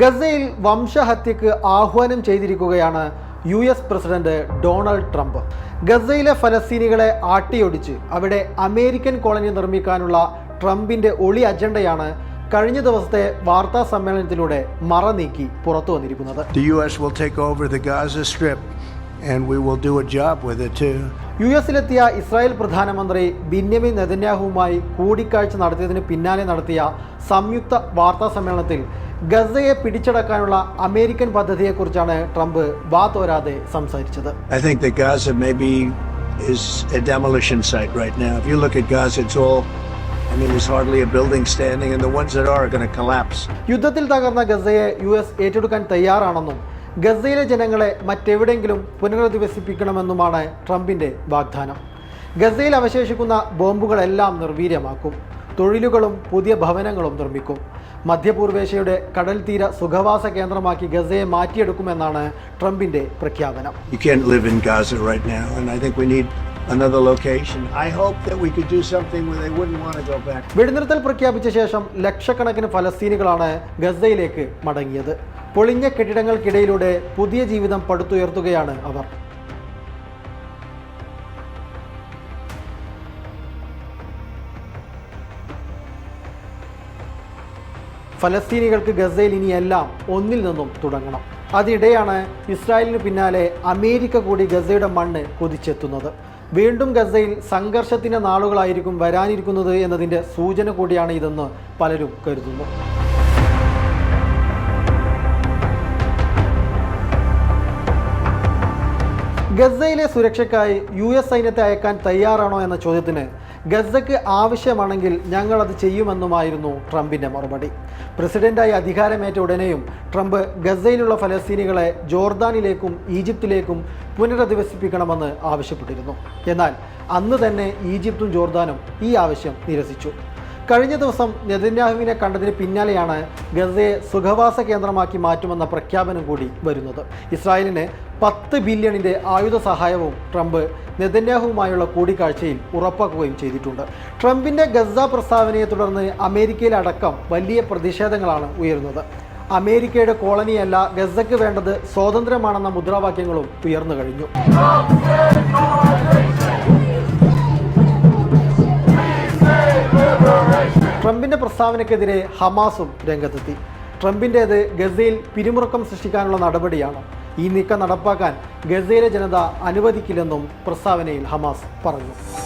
ഗസയിൽ വംശഹത്യക്ക് ആഹ്വാനം ചെയ്തിരിക്കുകയാണ് U S president Donald Trump ഗസയിലെ ഫലസ്തീനികളെ ആട്ടിയൊടിച്ച് അവിടെ അമേരിക്കൻ കോളനി നിർമ്മിക്കാനുള്ള ട്രംപിന്റെ ഒളി അജണ്ടയാണ് കഴിഞ്ഞ ദിവസത്തെ വാർത്താ സമ്മേളനത്തിലൂടെ മറ നീക്കി പുറത്തു വന്നിരിക്കുന്നത് U.S. will take over the Gaza Strip and we will do a job with it too. U എസിലെത്തിയ Israel പ്രധാനമന്ത്രി ബിന്യമിൻ നെതന്യാഹുവുമായി കൂടിക്കാഴ്ച നടത്തിയതിന് പിന്നാലെ നടത്തിയ സംയുക്ത വാർത്താ സമ്മേളനത്തിൽ ഗസയെ പിടിച്ചടക്കാനുള്ള അമേരിക്കൻ പദ്ധതിയെക്കുറിച്ചാണ് ട്രംപ് വാതോരാതെ സംസാരിച്ചത് I think that Gaza maybe is a demolition site right now. If you look at Gaza, it's all, I mean, there's hardly a building standing, and the ones that are are going to collapse. യുദ്ധത്തിൽ തകർന്ന ഗസയെ U S ഏറ്റെടുക്കാൻ തയ്യാറാണെന്നും ഗസയിലെ ജനങ്ങളെ മറ്റെവിടെയെങ്കിലും പുനരധിവസിപ്പിക്കണമെന്നുമാണ് ട്രംപിന്റെ വാഗ്ദാനം ഗസയിൽ അവശേഷിക്കുന്ന ബോംബുകളെല്ലാം നിർവീര്യമാക്കും തൊഴിലുകളും പുതിയ ഭവനങ്ങളും നിർമ്മിക്കും മധ്യപൂർവേഷ്യയുടെ കടൽ തീര സുഖവാസ കേന്ദ്രമാക്കി ഗസയെ മാറ്റിയെടുക്കുമെന്നാണ് ട്രംപിന്റെ പ്രഖ്യാപനം another location. I hope that we could do something where they wouldn't want to go back. വെടിനിർത്തൽ പ്രഖ്യാപിച്ച ശേഷം ലക്ഷക്കണക്കിന് ഫലസ്തീനികളാണ് ഗസയിലേക്ക് മടങ്ങിയത് പൊളിഞ്ഞ കെട്ടിടങ്ങൾക്കിടയിലൂടെ പുതിയ ജീവിതം പടുത്തുയർത്തുകയാണ് അവർ ഫലസ്തീനികൾക്ക് ഗസയിൽ ഇനിയെല്ലാം ഒന്നിൽ നിന്നും തുടങ്ങണം. അതിനിടെയാണ് ഇസ്രായേലിന് പിന്നാലെ അമേരിക്ക കൂടി ഗസയുടെ മണ്ണ് കൊതിച്ചെത്തുന്നത്. വീണ്ടും ഗസയിൽ സംഘർഷത്തിന്റെ നാളുകളായിരിക്കും വരാനിരിക്കുന്നത് എന്നതിന്റെ സൂചന കൂടിയാണ് ഇതെന്ന് പലരും കരുതുന്നു. ഗസയിലെ സുരക്ഷയ്ക്കായി യു എസ് സൈന്യത്തെ അയക്കാൻ തയ്യാറാണോ എന്ന ചോദ്യത്തിന് ഗസയ്ക്ക് ആവശ്യമാണെങ്കിൽ ഞങ്ങൾ അത് ചെയ്യുമെന്നുമായിരുന്നു ട്രംപിന്റെ മറുപടി. പ്രസിഡന്റായി അധികാരമേറ്റ ഉടനെയും ട്രംപ് ഗസയിലുള്ള ഫലസ്തീനികളെ ജോർദാനിലേക്കും ഈജിപ്തിലേക്കും പുനരധിവസിപ്പിക്കണമെന്ന് ആവശ്യപ്പെട്ടിരുന്നു. എന്നാൽ അന്ന് തന്നെ ഈജിപ്തും ജോർദാനും ഈ ആവശ്യം നിരസിച്ചു. കഴിഞ്ഞ ദിവസം നെതന്യാഹുവിനെ കണ്ടതിന് പിന്നാലെയാണ് ഗസയെ സുഖവാസ കേന്ദ്രമാക്കി മാറ്റുമെന്ന പ്രഖ്യാപനം കൂടി വരുന്നത്. ഇസ്രായേലിന് പത്ത് ബില്യണിന്റെ ആയുധ സഹായവും ട്രംപ് നെതന്യാഹുവുമായുള്ള കൂടിക്കാഴ്ചയിൽ ഉറപ്പാക്കുകയും ചെയ്തിട്ടുണ്ട്. ട്രംപിന്റെ ഗസ പ്രസ്താവനയെ തുടർന്ന് അമേരിക്കയിലടക്കം വലിയ പ്രതിഷേധങ്ങളാണ് ഉയരുന്നത്. അമേരിക്കയുടെ കോളനിയല്ല ഗസയ്ക്ക് വേണ്ടത് സ്വാതന്ത്ര്യമാണെന്ന മുദ്രാവാക്യങ്ങളും ഉയർന്നു കഴിഞ്ഞു. ട്രംപിന്റെ പ്രസ്താവനയ്ക്കെതിരെ ഹമാസും രംഗത്തെത്തി. ട്രംപിന്റേത് ഗസയിൽ പിരിമുറുക്കം സൃഷ്ടിക്കാനുള്ള നടപടിയാണ് ഈ നീക്കം നടപ്പാക്കാൻ ഗസയിലെ ജനത അനുവദിക്കില്ലെന്നും പ്രസ്താവനയിൽ ഹമാസ് പറഞ്ഞു.